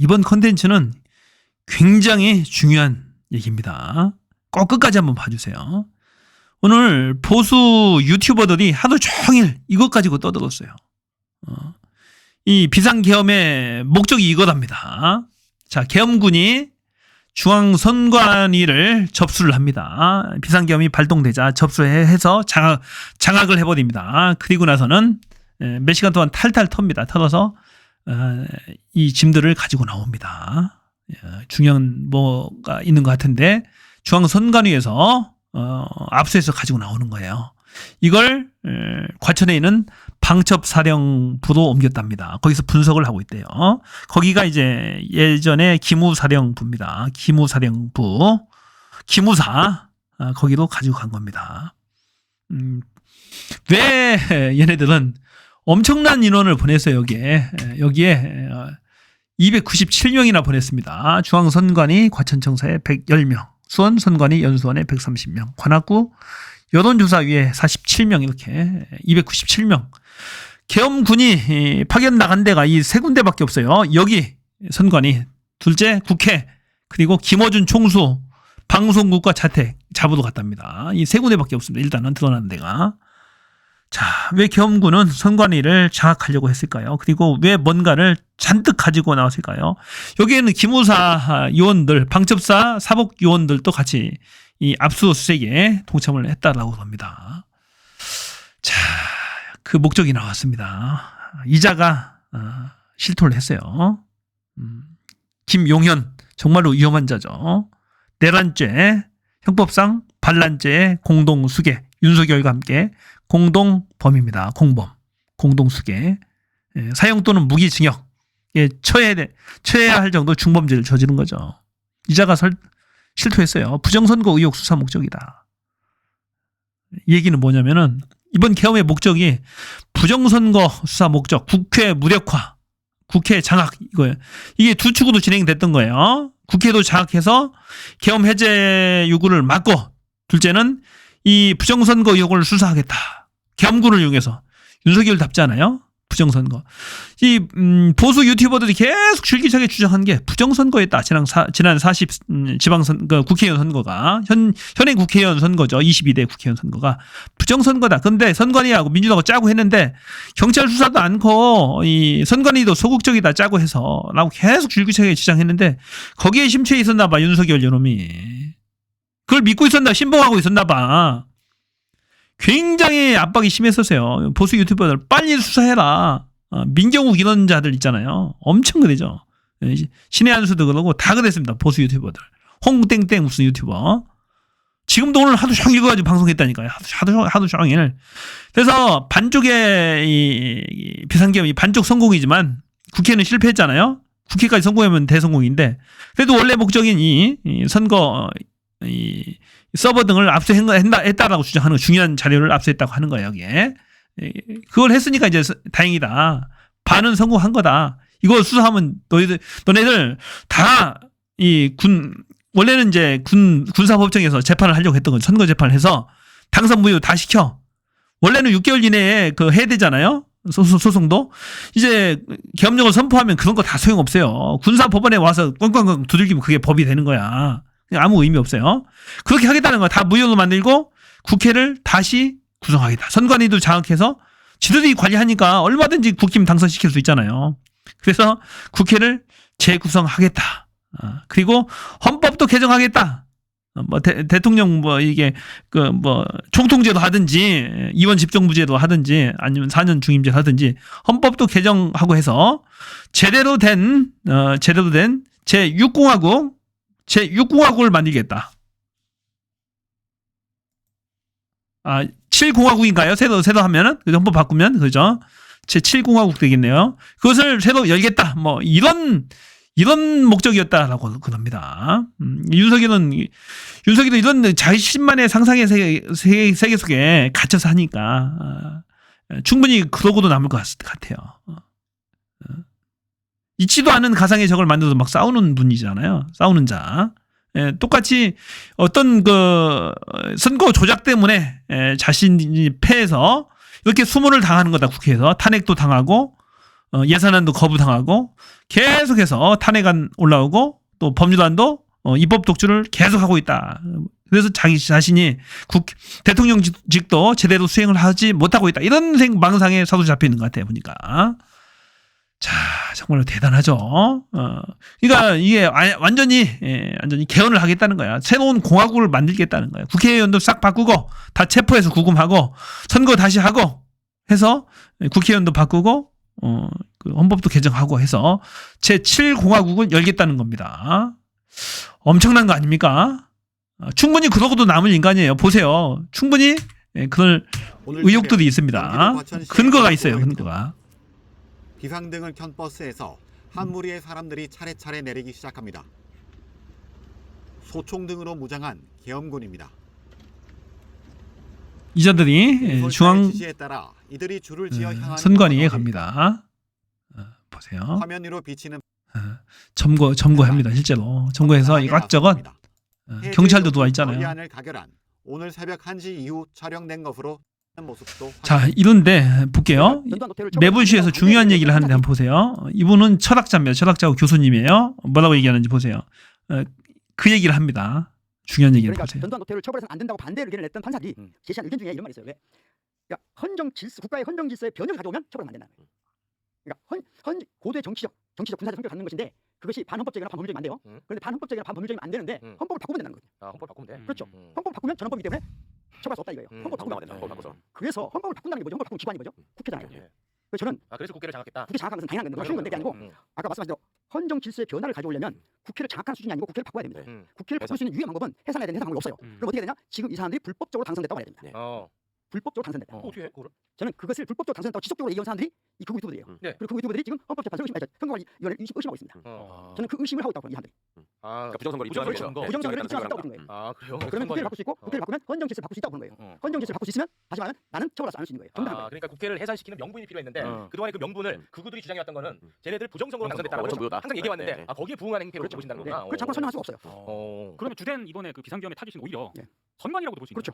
이번 컨텐츠는 굉장히 중요한 얘기입니다. 꼭 끝까지 한번 봐주세요. 오늘 보수 유튜버들이 하루 종일 이것 가지고 떠들었어요. 어, 이 비상계엄의 목적이 이거답니다. 자, 계엄군이 중앙선관위를 접수를 합니다. 비상계엄이 발동되자 접수해서 장악, 장악을 해버립니다. 그리고 나서는 에, 몇 시간 동안 탈탈 텁니다. 털어서 어, 이 짐들을 가지고 나옵니다. 어, 중요한 뭐가 있는 것 같은데 중앙 선관위에서 어, 압수해서 가지고 나오는 거예요. 이걸 에, 과천에 있는 방첩사령부로 옮겼답니다. 거기서 분석을 하고 있대요. 거기가 이제 예전에 기무사령부입니다. 기무사령부, 기무사 아, 거기로 가지고 간 겁니다. 음, 왜 얘네들은 엄청난 인원을 보냈어요 여기에 여기에 297명이나 보냈습니다. 중앙선관위 과천청사에 110명, 수원선관위 연수원에 130명, 관악구 여론조사위에 47명 이렇게 297명. 계엄군이 파견 나간 데가 이 세 군데밖에 없어요. 여기 선관위, 둘째 국회, 그리고 김어준 총수, 방송국과 자택 잡으러 갔답니다. 이 세 군데밖에 없습니다. 일단은 드러나는 데가. 자, 왜 계엄군은 선관위를 장악하려고 했을까요? 그리고 왜 뭔가를 잔뜩 가지고 나왔을까요? 여기에는 기무사 요원들, 방첩사 사복 요원들도 같이 이 압수수색에 동참을 했다라고 합니다. 자, 그 목적이 나왔습니다. 이자가 어, 실토를 했어요. 음, 김용현 정말로 위험한 자죠. 내란죄, 형법상 반란죄 공동 수계 윤석열과 함께 공동범입니다. 공범, 공동수계 예, 사형 또는 무기징역에 처해 처해야 할 정도 중범죄를 저지른 거죠. 이자가 설, 실토했어요. 부정선거 의혹 수사 목적이다. 이 얘기는 뭐냐면은 이번 계엄의 목적이 부정선거 수사 목적, 국회 무력화, 국회 장악 이거예요. 이게 두 축으로 진행됐던 거예요. 국회도 장악해서 계엄 해제 요구를 막고 둘째는 이 부정선거 의혹을 수사하겠다. 계엄군을 이용해서 윤석열 답잖아요. 부정선거. 이 음, 보수 유튜버들이 계속 줄기차게 주장한 게 부정선거였다. 지난 사, 지난 40 음, 지방선 그 국회의원 선거가 현 현행 국회의원 선거죠. 22대 국회의원 선거가 부정선거다. 근데 선관위하고 민주당하고 짜고 했는데 경찰 수사도 않고 이 선관위도 소극적이다 짜고 해서라고 계속 줄기차게 주장했는데 거기에 심취해 있었나 봐 윤석열 요놈이. 그걸 믿고 있었나 신봉하고 있었나 봐. 굉장히 압박이 심했었어요. 보수 유튜버들 빨리 수사해라. 어, 민경욱 이런 자들 있잖아요. 엄청 그러죠. 예, 신의 한수도 그러고 다 그랬습니다. 보수 유튜버들. 홍땡땡 무슨 유튜버. 지금도 오늘 하도 종일 읽어가지고 방송했다니까요. 하도, 하도, 하도 종일. 그래서 반쪽의 이, 이 비상계엄이 반쪽 성공이지만 국회는 실패했잖아요. 국회까지 성공하면 대성공인데 그래도 원래 목적인 이, 이 선거 이 서버 등을 압수했다라고 주장하는 중요한 자료를 압수했다고 하는 거예요, 여기에. 그걸 했으니까 이제 다행이다. 반은 성공한 거다. 이거 수사하면 너희들, 너네들 다 이 군, 원래는 이제 군, 군사법정에서 재판을 하려고 했던 건 선거 재판을 해서 당선 무효 다 시켜. 원래는 6개월 이내에 그 해야 되잖아요. 소송도 이제 계엄령을 선포하면 그런 거 다 소용없어요. 군사법원에 와서 꽝꽝꽝 두들기면 그게 법이 되는 거야. 아무 의미 없어요. 그렇게 하겠다는 거다 무효로 만들고 국회를 다시 구성하겠다. 선관위도 장악해서 지들이 관리하니까 얼마든지 국힘 당선시킬 수 있잖아요. 그래서 국회를 재구성하겠다. 어, 그리고 헌법도 개정하겠다. 어, 뭐 대, 통령 뭐 이게 그 뭐 총통제도 하든지 이원 집정부제도 하든지 아니면 4년 중임제 하든지 헌법도 개정하고 해서 제대로 된 어, 제대로 된 제6공화국 제6공화국을 만들겠다. 아, 7공화국인가요? 새로, 새로 하면은? 그 헌법 바꾸면? 그죠? 제7공화국 되겠네요. 그것을 새로 열겠다. 뭐, 이런, 이런 목적이었다라고 그럽니다. 음, 윤석열은, 윤석열도 이런 자신만의 상상의 세계, 세계, 세계 속에 갇혀서 하니까, 어, 충분히 그러고도 남을 것 같아요. 있지도 않은 가상의 적을 만들어서 막 싸우는 분이잖아요. 싸우는 자. 예, 똑같이 어떤 그 선거 조작 때문에 예, 자신이 패해서 이렇게 수모를 당하는 거다 국회에서 탄핵도 당하고 어, 예산안도 거부당하고 계속해서 탄핵안 올라오고 또 법률안도 어, 입법 독주를 계속하고 있다. 그래서 자기 자신이 국 대통령직도 제대로 수행을 하지 못하고 있다. 이런 생 망상에 사도 잡혀 있는 것 같아요. 보니까. 자, 정말로 대단하죠. 어, 그러니까 이게 아- 완전히 예, 완전히 개헌을 하겠다는 거야. 새로운 공화국을 만들겠다는 거야. 국회의원도 싹 바꾸고 다 체포해서 구금하고 선거 다시 하고 해서 국회의원도 바꾸고 어, 그 헌법도 개정하고 해서 제 7공화국을 열겠다는 겁니다. 엄청난 거 아닙니까? 어, 충분히 그러고도 남을 인간이에요. 보세요. 충분히 예, 오늘 의혹들이 있습니다. 근거가 있어요. 근거가. 비상등을 켠 버스에서 한 무리의 사람들이 차례차례 내리기 시작합니다. 소총 등으로 무장한 계엄군입니다. 이 자들이 예, 중앙 지시에 따라 이들이 줄을 지어 음, 향하는 선관위에? 갑니다. 어, 보세요. 화면 위로 비치는 어, 점거 점거합니다. 실제로 점거해서 이것저것. 어, 경찰도 요구 있잖아요. 오늘 새벽 1시 이후 촬영된 것으로 자. 이런데 볼게요. 매불시에서 중요한 얘기를 하는데 한번 보세요. 이분은 철학자입니다. 철학자고 교수님이에요. 뭐라고 얘기하는지 보세요. 어, 그 얘기를 합니다. 중요한 얘기를 그러니까 보세요. 전두환 노태우를 처벌해서는 안 된다고 반대 의견을 냈던 판사들이 음. 제시한 의견 중에 이런 말이 있어요. 왜? 그러니까 헌정 질서 국가의 헌정 질서에 변형을 가져오면 처벌하면 안 거예요. 그러니까 헌, 헌 고도의 정치적 정치적 군사적 성격을 갖는 것인데 그것이 반헌법적이거나 반법률적이면 안 돼요. 음. 그런데 반헌법적이거나 반법률적이면 안 되는데 음. 헌법을 바꾸면 된다는 거예요. 아, 헌법 바꾸면 돼. 그렇죠. 음. 헌법 바꾸면 전헌법이기 때문에 처벌할 수 없다 이거예요. 음, 헌법 바꾸면 헌법 바꾼다, 헌법 바꿔서. 그래서 헌법을 바꾼다는 게 뭐죠? 헌법 바꾸는 기관이 뭐죠? 국회잖아요. 예. 그래서 저는 아, 그래서 국회를 장악했다. 국회 장악하는 것은 당연한 건데 쉬운 건데 그게 아니고 음. 아까 말씀하신 대로 헌정 질서의 변화를 가져오려면 국회를 장악하는 수준이 아니고 국회를 바꿔야 됩니다. 음. 국회를 바꿀 수 있는 유일한 방법은 해산해야 되는 해산 방법이 없어요. 음. 그럼 어떻게 되냐? 지금 이 사람들이 불법적으로 당선됐다고 말해야 됩니다. 어. 불법적으로 당선됐다. 어. 어떻게 해? 그거를? 저는 그것을 불법적으로 당선했다고 지속적으로 얘기한 사람들이 이 극우 유튜브들이에요. 음. 네. 그리고 극우 유튜브들이 지금 헌법재판소 의심, 아니, 선거관리위원회를 의심, 의심하고 있습니다. 어. 저는 그 의심을 하고 있다고 이 사람들이. 아, 그러니까 부정선거를 부정선거 입증하는. 거죠. 부정선거를 입증하겠다는 입증하겠다고 거죠. 보는 거예요. 아, 그래요? 그러면 국회를 바꿀 수 있고 어. 국회를 바꾸면 헌정 질서를 바꿀 수 있다고 보는 거예요. 어. 헌정 질서를 바꿀 수 있으면 다시 말하면 나는 않을 수 있는 거예요. 정당한 아, 거예요. 그러니까 국회를 해산시키는 명분이 필요했는데 어. 그동안의 그 명분을 음. 그들이 주장해왔던 거는 음. 쟤네들 부정선거로 어, 당선됐다라고 완전 무효다. 항상 얘기해왔는데 네, 네. 아, 거기에 부응하는 행태로 그렇죠. 보신다는 네. 거구나. 그걸 장관 설명할 수가 없어요. 어. 그러면 주된 이번에 그 비상경험의 타깃은 오히려 네. 선관이라고도 볼 수 있나요? 그렇죠.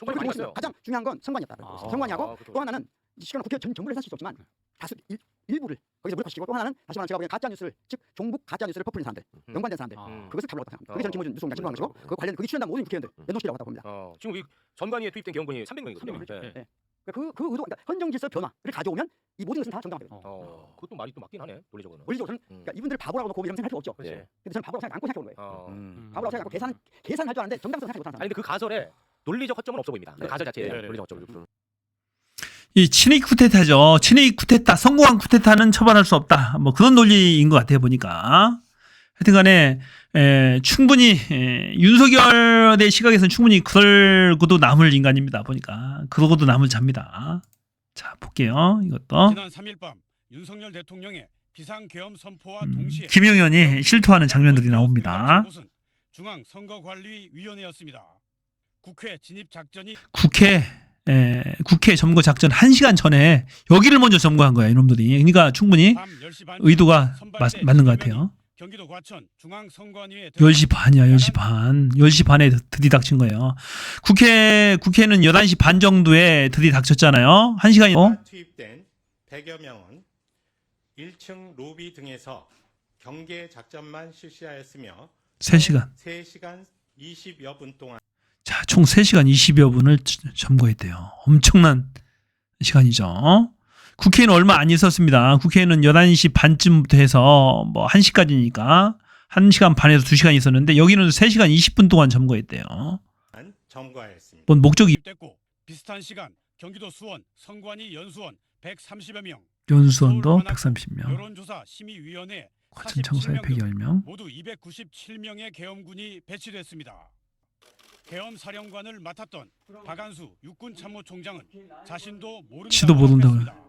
정말 그리고 많이 했어요. 가장 중요한 건 선관이었다. 아. 선관이하고 아, 또 하나는 이 시간은 국회 전 전부를 해산시킬 수 없지만 다수 일, 일부를 거기서 몰입시키고 또 하나는 다시 말하면 제가 보기엔 가짜 뉴스를 즉 종북 가짜 뉴스를 퍼뜨리는 사람들, 음. 연관된 사람들 아. 그것을 잡으려고 생각합니다. 그게 어. 저는 김호준 뉴스공장 친구한 것이고 그 관련 거기 출연한 모든 국회의원들 음. 연동시키려고 하다고 봅니다. 어, 지금 이 전관위에 투입된 경원이 300명이거든요. 그렇죠. 네. 그, 그 의도, 그러니까 헌정 질서 변화를 가져오면 이 모든 것은 다 정당화돼요. 어. 어, 그것도 말이 또 맞긴 하네. 논리적으로는. 원리적으로 저는 음. 그러니까 이분들 바보라고 놓고 이런 생각할 필요 없죠. 예. 근데 저는 바보라고 생각 안고 생각해 보는 거예요. 어. 음. 바보라고 생각하고 계산 계산할 줄 아는데 정당성 생각 못하는 사람. 아니 근데 그 가설에 논리적 허점은 없어 보입니다. 그 네. 가설 자체에 네, 네, 논리적 네. 허점. 이 친위 쿠데타죠. 친위 쿠데타, 성공한 쿠데타는 처벌할 수 없다. 뭐 그런 논리인 것 같아요 보니까. 하여튼간에 에, 충분히 에, 윤석열의 시각에서는 충분히 그러고도 남을 인간입니다 보니까 그러고도 남을 잡니다. 자 볼게요 이것도 지난 3일 밤 윤석열 대통령의 비상계엄 선포와 음, 동시에 김영현이 실토하는 장면들이 나옵니다. 중앙선거관리위원회였습니다. 국회 진입 작전이 국회 에, 국회 점거 작전 1시간 전에 여기를 먼저 점거한 거야 이놈들이. 그러니까 충분히 밤 10시 반 의도가 맞, 맞는 것 같아요. 경기도 과천 중앙선관위에 10시 반이야, 10시 반. 10시 반에 들이닥친 거예요. 국회, 국회는 11시 반 정도에 들이닥쳤잖아요. 1시간이, 어? 투입된 100여 명은 1층 로비 등에서 경계 작전만 실시하였으며 3시간. 3시간 20여 분 동안 자, 총 3시간 20여 분을 점거했대요. 엄청난 시간이죠. 국회는 얼마 안 있었습니다. 국회는 11시 반쯤부터 해서 뭐 1시까지니까 1시간 반에서 2시간 있었는데 여기는 3시간 20분 동안 점거했대요. 점거하였습니다. 뭔 목적이 됐고 비슷한 시간 경기도 수원 선관위 연수원 130여 명, 연수원도 130명, 여론조사 심의위원회 과천 청사에 110명, 모두 297명의 계엄군이 배치됐습니다. 계엄 사령관을 맡았던 박안수 육군 참모총장은 자신도 모른다고 지도 모른다고요. 했습니다.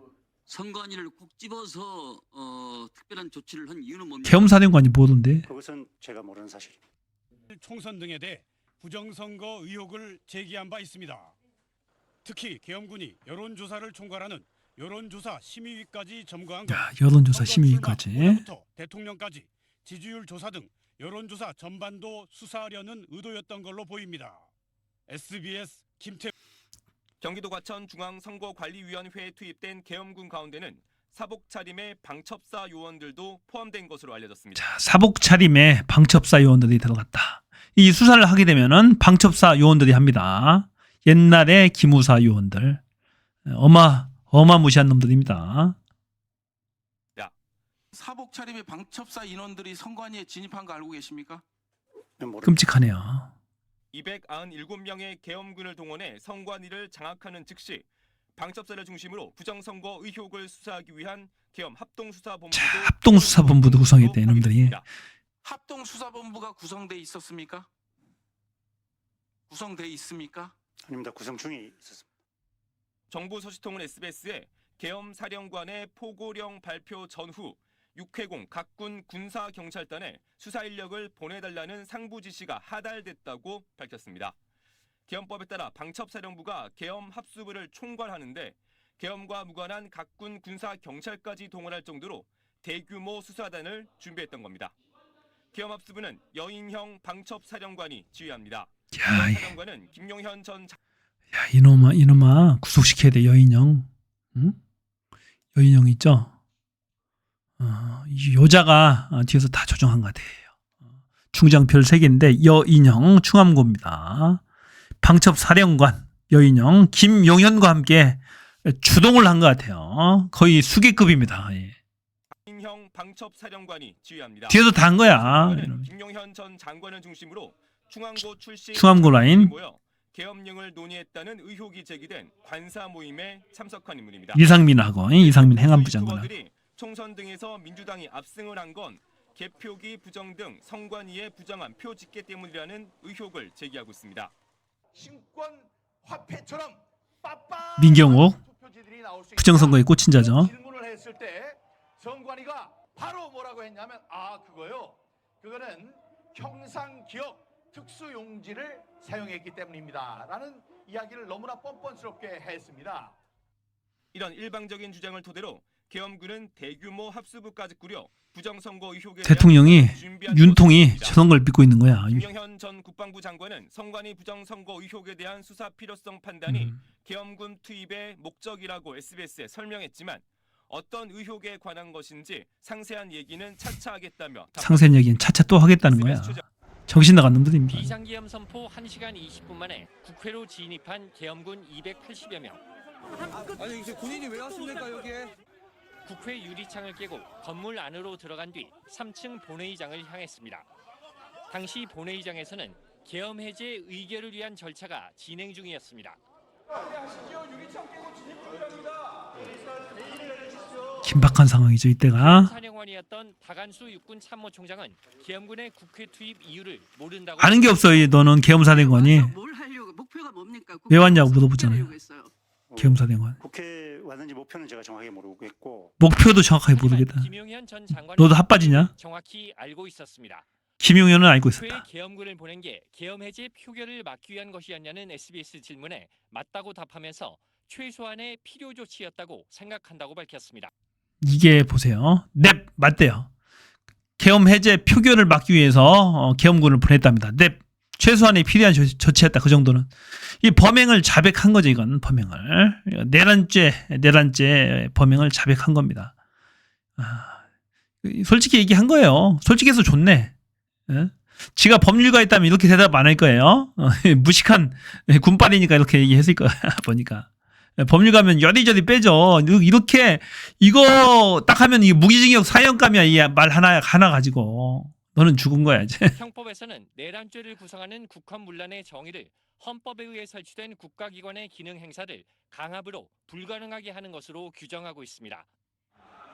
선관위를 꼭 집어서 어, 특별한 조치를 한 이유는 뭡니까? 계엄 사령관이 뭐던데? 그것은 제가 모르는 사실입니다. 총선 등에 대해 부정선거 의혹을 제기한 바 있습니다. 특히 계엄군이 여론조사를 총괄하는 여론조사 심의위까지 점거한 건 야, 여론조사 심의위까지. 출마 대통령까지 지지율 조사 등 여론조사 전반도 수사하려는 의도였던 걸로 보입니다. SBS 김태 경기도 과천 중앙선거관리위원회에 투입된 계엄군 가운데는 사복 차림의 방첩사 요원들도 포함된 것으로 알려졌습니다. 자, 사복 차림에 방첩사 요원들이 들어갔다. 이 수사를 하게 되면은 방첩사 요원들이 합니다. 옛날에 기무사 요원들. 어마, 어마무시한 놈들입니다. 사복 차림의 방첩사 인원들이 선관위에 진입한 거 알고 계십니까? 모릅니다. 끔찍하네요. 297명의 계엄군을 동원해 선관위를 장악하는 즉시 방첩사를 중심으로 부정선거 의혹을 수사하기 위한 계엄 합동수사본부도 자, 합동수사본부도 구성했대, 이놈들이. 합동 수사본부가 구성돼 있었습니까? 구성돼 있습니까? 아닙니다. 구성 중에 있었습니다. 정부 소식통은 SBS에 계엄 사령관의 포고령 발표 전후 육해공 각군 군사 경찰단에 수사 인력을 보내달라는 상부 지시가 하달됐다고 밝혔습니다. 계엄법에 따라 방첩사령부가 계엄 합수부를 총괄하는데 계엄과 무관한 각군 군사 경찰까지 동원할 정도로 대규모 수사단을 준비했던 겁니다. 계엄 합수부는 여인형 방첩사령관이 지휘합니다. 야, 이- 사령관은 김용현 전 장- 야, 이놈아, 이놈아, 구속시켜야 돼, 여인형. 응? 여인형 있죠? 어, 이 여자가 어, 뒤에서 다 조종한 것 같아요. 어, 중장별 3개인데, 여인형, 충암고입니다. 방첩 사령관, 여인형, 김용현과 함께 주동을 한 것 같아요. 거의 수계급입니다. 예. 여인형 방첩사령관이 지휘합니다. 뒤에서 다 한 거야. 김용현 전 장관을 중심으로 충암고 출신 충암고 라인. 계엄령을 논의했다는 의혹이 제기된 관사 모임에 참석한 인물입니다. 이상민하고, 예, 이상민 행안부 장관하고. 총선 등에서 민주당이 압승을 한 건 개표기 부정 등 선관위의 부정한 표 집계 때문이라는 의혹을 제기하고 있습니다. 신권 화폐처럼 수 부정선거에. 꽂힌 자죠. 질문을 했을 때 선관위가 바로 뭐라고 했냐면 아 그거요. 그거는 형상 기억 특수 용지를 사용했기 때문입니다라는 이야기를 너무나 뻔뻔스럽게 했습니다. 이런 일방적인 주장을 토대로 계엄군은 대규모 합수부까지 꾸려 부정선거 의혹에 대통령이 윤통이. 저런 걸 믿고 있는 거야. 김영현 전 국방부 장관은 선관위 부정선거 의혹에 대한 수사 필요성 판단이 음. 계엄군 투입의 목적이라고 SBS에 설명했지만 어떤 의혹에 관한 것인지 상세한 얘기는 차차 하겠다며 상세한 얘기는 차차 또 하겠다는 거야. 정신 나간 놈들입니다. 비상계엄 선포 1시간 20분 만에 국회로 진입한 계엄군 280여 명. 아니 이제 군인이 왜 왔습니까 여기에? 국회 유리창을 깨고 건물 안으로 들어간 뒤 3층 본회의장을 향했습니다. 당시 본회의장에서는 계엄 해제 의결을 위한 절차가 진행 중이었습니다. 긴박한 상황이죠 이때가. 사령관이었던 박안수 육군 참모총장은 계엄군의 국회 투입 이유를 모른다고 아는 게 없어 이 너는 계엄 사령관이 뭘 하려고 목표가 뭡니까? 왜 왔냐고 물어보잖아요. 어떻게 하려고 했어요? 어, 계엄사령관. 국회 왔는지 목표는 제가 정확하게 모르겠고 목표도 정확하게 모르겠다. 김용현 전 장관은 너도 핫바지냐? 정확히 알고 있었습니다. 김용현은 알고 있었다. 계엄군을 보낸 게 계엄 해제 표결을 막기 위한 것이었냐는 SBS 질문에 맞다고 답하면서 최소한의 필요 조치였다고 생각한다고 밝혔습니다. 이게 보세요. 넵 맞대요. 계엄 해제 표결을 막기 위해서 어, 계엄군을 보냈답니다. 넵 최소한의 필요한 조, 조치였다. 그 정도는 이 범행을 자백한 거죠. 이건 범행을 내란죄 내란죄 범행을 자백한 겁니다. 아, 솔직히 얘기한 거예요. 솔직해서 좋네. 예? 지가 법률가 있다면 이렇게 대답 안 할 거예요. 어, 무식한 군빨이니까 이렇게 얘기했을 거야 보니까. 법률가면 여리저리 빼죠. 이렇게 이거 딱 하면 이 무기징역 사형감이야 이 말 하나 하나 가지고 너는 죽은 거야 이제. 형법에서는 내란죄를 구성하는 국헌문란의 정의를 헌법에 의해 설치된 국가기관의 기능 행사를 강압으로 불가능하게 하는 것으로 규정하고 있습니다.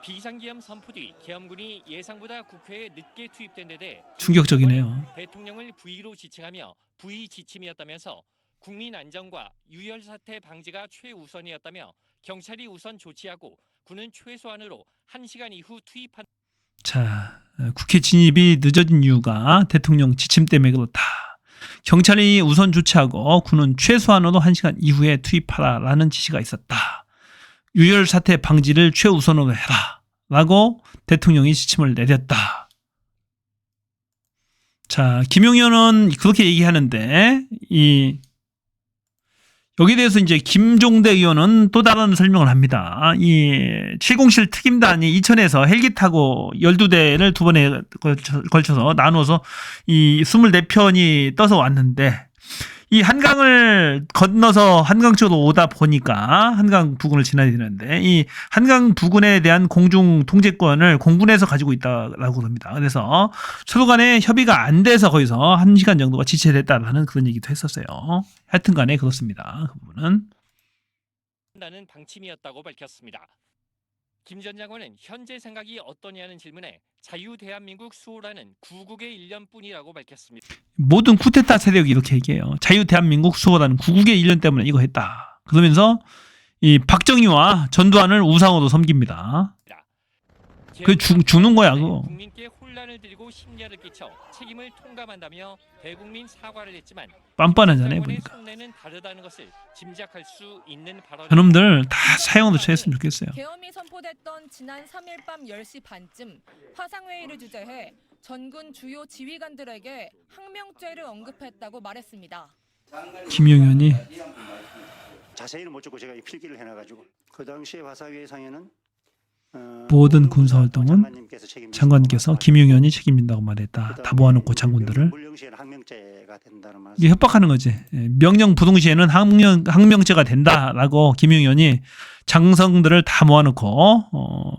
비상기엄 선포 뒤 계엄군이 예상보다 국회에 늦게 투입된 데 대해 충격적이네요. 대통령을 부의로 지칭하며 부의 지침이었다면서 국민 안전과 유혈 사태 방지가 최우선이었다며 경찰이 우선 조치하고 군은 최소한으로 1시간 이후 투입한 자 국회 진입이 늦어진 이유가 대통령 지침 때문에 그렇다. 경찰이 우선 조치하고 군은 최소한으로 1시간 이후에 투입하라라는 지시가 있었다. 유혈 사태 방지를 최우선으로 해라. 라고 대통령이 지침을 내렸다. 자, 김용현은 그렇게 얘기하는데 이 여기에 대해서 이제 김종대 의원은 또 다른 설명을 합니다. 이 707 특임단이 이천에서 헬기 타고 12대를 두 번에 걸쳐- 걸쳐서 나눠서 이 24편이 떠서 왔는데 이 한강을 건너서 한강 쪽으로 오다 보니까 한강 부근을 지나야 되는데 이 한강 부근에 대한 공중 통제권을 공군에서 가지고 있다라고 합니다. 그래서 서로 간에 협의가 안 돼서 거기서 한 시간 정도가 지체됐다라는 그런 얘기도 했었어요. 하여튼 간에 그렇습니다. 그 부분은. 한다는 방침이었다고 밝혔습니다. 김 전 장관은 현재 생각이 어떠냐는 질문에 자유 대한민국 수호라는 구국의 일년뿐이라고 밝혔습니다. 모든 쿠데타 세력이 이렇게 얘기해요. 자유 대한민국 수호라는 구국의 일년 때문에 이거 했다. 그러면서 이 박정희와 전두환을 우상으로 섬깁니다. 그 죽, 죽는 거야 그거. 국민께 혼란을 드리고 심려를 끼쳐 책임을 통감한다며 대국민 사과를 했지만 빤빤하잖아요 보니까. 속내는 다르다는 것을 짐작할 수 있는 발언. 저놈들 다 사형으로 처했으면 좋겠어요. 계엄이 선포됐던 지난 3일 밤 10시 반쯤 화상회의를 주재해 전군 주요 지휘관들에게 항명죄를 언급했다고 말했습니다. 김용현이 자세히는 못 듣고 제가 이 필기를 해놔가지고 그 당시에 화사회상에는 어, 모든 군사 활동은 장관께서 김용현이 책임진다고 말했다. 다 모아놓고 장군들을. 이게 협박하는 거지. 예, 명령 부동 시에는 항명 항명죄가 된다라고 김용현이 장성들을 다 모아놓고 어,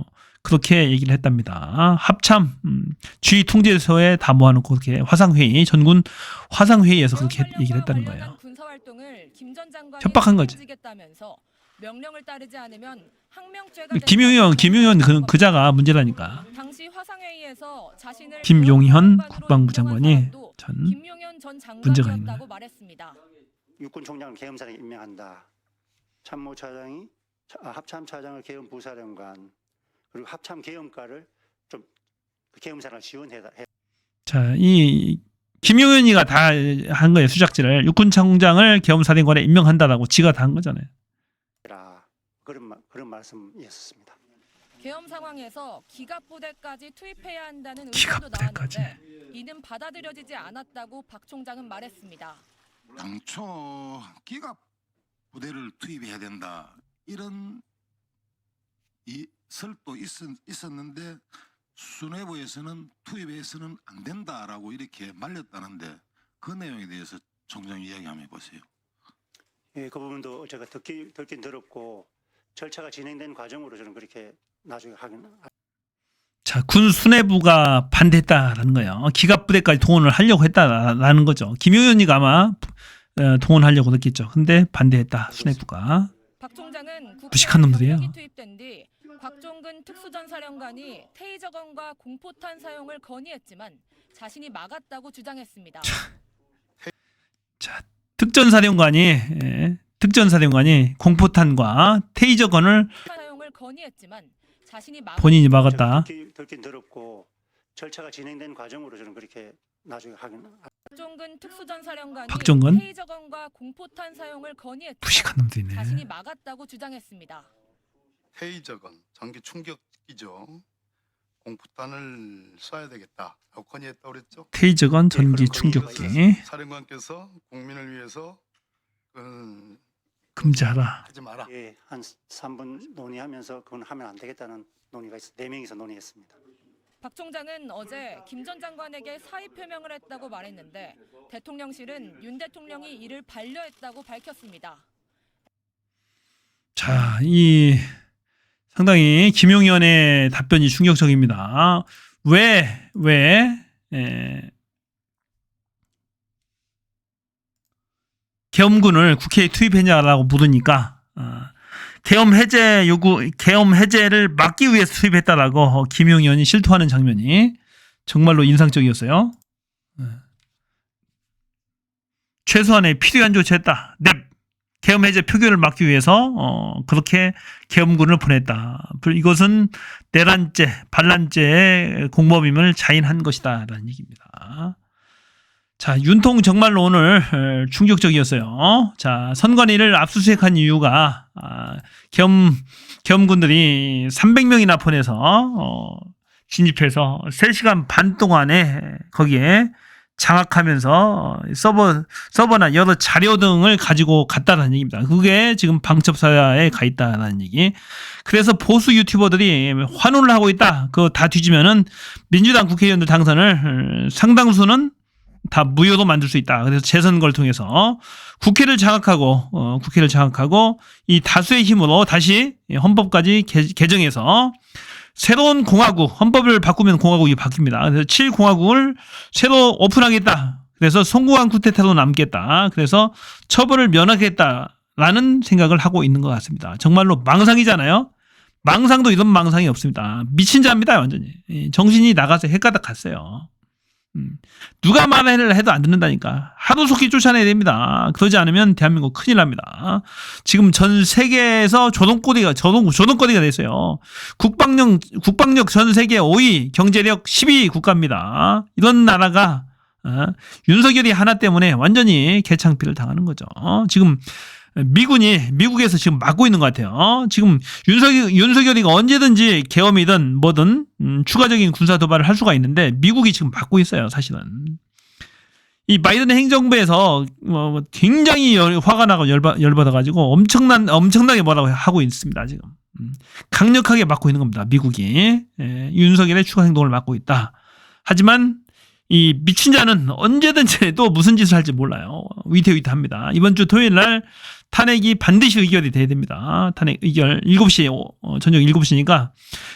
그렇게 얘기를 했답니다. 합참 음, 주의 통제소에 다 모아놓고 그렇게 화상회의 전군 화상회의에서 그렇게 얘기를 했다는 거예요. 협박한 거지. 명령을 따르지 않으면 항명죄가 그 김용현 김용현 그, 그자가 문제라니까. 당시 화상회의에서 자신을 김용현 국방부 장관이 전 김용현 전 문제가 있네. 장관이었다고 말했습니다. 육군 총장을 계엄사령에 임명한다. 참모 차장이 차- 아, 합참 차장을 계엄 부사령관 그리고 합참 계엄과를 좀그 계엄사를 지원해다. 해. 자, 이 김용현이가 다 한 거예요. 수작질을 육군 총장을 계엄사령관에 임명한다라고 지가 다 한 거잖아요. 라 그런 말 그런 말씀이었습니다. 계엄 상황에서 기갑 부대까지 투입해야 한다는 의견도. 나왔는데 이는 받아들여지지 않았다고 박 총장은 말했습니다. 당초 기갑 부대를 투입해야 된다 이런 이 설도 있, 있었는데 수뇌부에서는 투입해서는 안 된다라고 이렇게 말렸다는데 그 내용에 대해서 총장 이야기 한번 해보세요. 예, 그 부분도 제가 듣기 듣긴 들었고 절차가 진행된 과정으로 저는 그렇게 나중에 확인. 자, 군 수뇌부가 반대했다라는 거예요. 기갑 부대까지 동원을 하려고 했다라는 거죠. 김용현이가 아마 어, 동원하려고 그랬겠죠. 근데 반대했다. 수뇌부가. 박 총장은 무식한 놈들이에요. 투입된 뒤 곽종근 특수전사령관이 테이저건과 공포탄 사용을 건의했지만 자신이 막았다고 주장했습니다. 자, 특전사령관이 예, 특전사령관이 공포탄과 테이저건을 본인이 막았다. 절차가 진행된 과정으로 저는 그렇게 나중에 확인. 박종근 특수전사령관이 박종근? 테이저건과 공포탄 사용을 건의했지만 무식한 놈들이네. 자신이 막았다고 주장했습니다. 테이저건 전기 충격기죠. 공포탄을 쏴야 되겠다라고 건의했다고 그랬죠. 테이저건 전기 충격기 사령관께서 국민을 위해서 그 금지하라. 하지 마라. 예, 한 3분 논의하면서 그건 하면 안 되겠다는 논의가 있어. 네 명이서 논의했습니다. 박 총장은 어제 김 전 장관에게 사의 표명을 했다고 말했는데 대통령실은 윤 대통령이 이를 반려했다고 밝혔습니다. 자, 이 상당히 김용현의 답변이 충격적입니다. 왜, 왜, 에, 계엄군을 국회에 투입했냐라고 물으니까, 어, 계엄 해제 요구, 계엄 해제를 막기 위해서 투입했다라고 어, 김용현이 실토하는 장면이 정말로 인상적이었어요. 어. 최소한의 필요한 조치했다. 넵. 계엄 해제 표결을 막기 위해서 어, 그렇게 계엄군을 보냈다. 이것은 내란죄, 반란죄의 공범임을 자인한 것이다라는 얘기입니다. 자, 윤통 정말로 오늘 에, 충격적이었어요. 자, 선관위를 압수수색한 이유가 아, 겸 겸군들이 300명이나 보내서 어, 진입해서 3시간 반 동안에 거기에 장악하면서 서버 서버나 여러 자료 등을 가지고 갔다는 얘기입니다. 그게 지금 방첩사에 가 있다는 얘기. 그래서 보수 유튜버들이 환호를 하고 있다. 그거 다 뒤지면은 민주당 국회의원들 당선을 어, 상당수는 다 무효로 만들 수 있다. 그래서 재선거를 통해서 국회를 장악하고 어, 국회를 장악하고 이 다수의 힘으로 다시 헌법까지 개, 개정해서 새로운 공화국 헌법을 바꾸면 공화국이 바뀝니다. 그래서 7 공화국을 새로 오픈하겠다. 그래서 송구한 쿠데타로 남겠다. 그래서 처벌을 면하겠다라는 생각을 하고 있는 것 같습니다. 정말로 망상이잖아요. 망상도 이런 망상이 없습니다. 미친 자입니다, 완전히. 예, 정신이 나가서 헷가닥 갔어요. 음, 누가 말을 해도 안 듣는다니까. 하루 속히 쫓아내야 됩니다. 그러지 않으면 대한민국 큰일 납니다. 지금 전 세계에서 조동거리가, 조동, 조동거리가 됐어요. 국방력, 국방력 전 세계 5위, 경제력 10위 국가입니다. 이런 나라가, 어, 윤석열이 하나 때문에 완전히 개창피를 당하는 거죠. 지금 미군이 미국에서 지금 막고 있는 것 같아요. 지금 윤석열, 윤석열이가 언제든지 계엄이든 뭐든 음, 추가적인 군사 도발을 할 수가 있는데 미국이 지금 막고 있어요. 사실은 이 바이든 행정부에서 뭐 굉장히 열- 화가 나고 열받, 열받아가지고 엄청난 엄청나게 뭐라고 하고 있습니다. 지금 음, 강력하게 막고 있는 겁니다. 미국이 예, 윤석열의 추가 행동을 막고 있다. 하지만 이 미친 자는 언제든지 또 무슨 짓을 할지 몰라요. 위태위태합니다. 이번 주 토요일 날 탄핵이 반드시 의결이 돼야 됩니다. 탄핵 의결 7시 어, 저녁 7시니까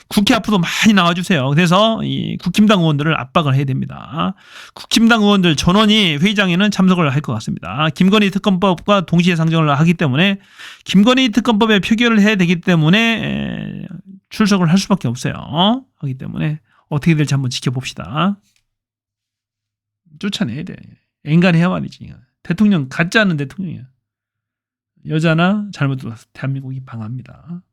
국회 앞으로 많이 나와 주세요. 그래서 이 국힘당 의원들을 압박을 해야 됩니다. 국힘당 의원들 전원이 회의장에는 참석을 할 것 같습니다. 김건희 특검법과 동시에 상정을 하기 때문에 김건희 특검법에 표결을 해야 되기 때문에 에, 출석을 할 수밖에 없어요. 하기 때문에 어떻게 될지 한번 지켜봅시다. 쫓아내야 돼. 인간해야 말이지. 대통령 가짜 않은 대통령이야. 여자나 잘못 들어서 대한민국이 방합니다.